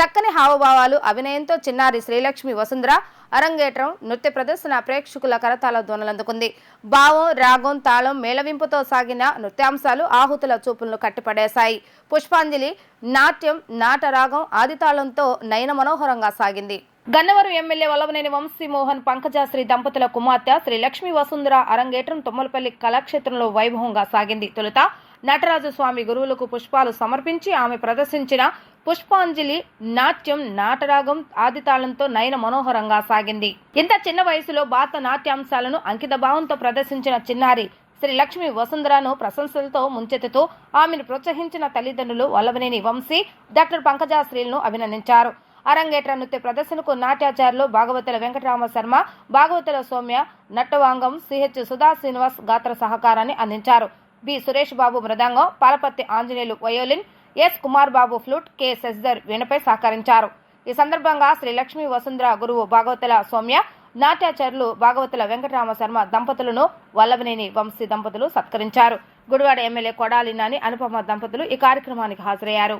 చక్కని హావభావాలు అభినయంతో చిన్నారి శ్రీలక్ష్మి వసుంధర అరంగేట్రం నృత్య ప్రదర్శన ప్రేక్షకుల కరతాల ధ్వనులందుకుంది. భావం రాగం తాళం మేళవింపుతో సాగిన నృత్యాంశాలు ఆహుతుల చూపులను కట్టిపడేశాయి. పుష్పాంజలి నాట్యం నాటరాగం ఆదితాళంతో నయన మనోహరంగా సాగింది. గన్నవరం ఎమ్మెల్యే వల్లవనేని వంశీమోహన్ పంకజాశ్రీ దంపతుల కుమార్తె శ్రీ లక్ష్మీ వసుంధర అరంగేట్రం తుమ్మలపల్లి కళాక్షేత్రంలో వైభవంగా సాగింది. తొలుత నటరాజు స్వామి గురువులకు పుష్పాలు సమర్పించి ఆమె ప్రదర్శించిన పుష్పాంజలి నాట్యం నాటరాగం ఆదితాళంతో నయన మనోహరంగా సాగింది. ఇంత చిన్న వయసులో భారత నాట్యాంశాలను అంకిత భావంతో ప్రదర్శించిన చిన్నారి శ్రీ లక్ష్మి వసుంధరను ప్రశంసలతో ముంచెత్తుతూ ఆమెను ప్రోత్సహించిన తల్లిదండ్రులు వల్లవనేని వంశీ డాక్టర్ పంకజాశ్రీలను అభినందించారు. అరంగేట్ర నృత్య ప్రదర్శనకు నాట్యాచార్యులు భాగవతుల వెంకటరామ శర్మ భాగవతుల సౌమ్య నట్టవాంగం సిహెచ్ సుధా శ్రీనివాస్ గాత్ర సహకారాన్ని అందించారు. బి సురేష్ బాబు మృదంగం Palapatti Anjaneyulu violin S Kumar Babu flute K Sasidhar వీణపై సహకరించారు. ఈ సందర్భంగా శ్రీ లక్ష్మీ వసుంధర గురువు భాగవతుల సౌమ్య నాట్యాచార్యులు భాగవతుల వెంకటరామ శర్మ దంపతులను వల్లభనేని వంశీ దంపతులు సత్కరించారు. గుడివాడ ఎమ్మెల్యే కొడాలి నాని అనుపమ దంపతులు ఈ కార్యక్రమానికి హాజరయ్యారు.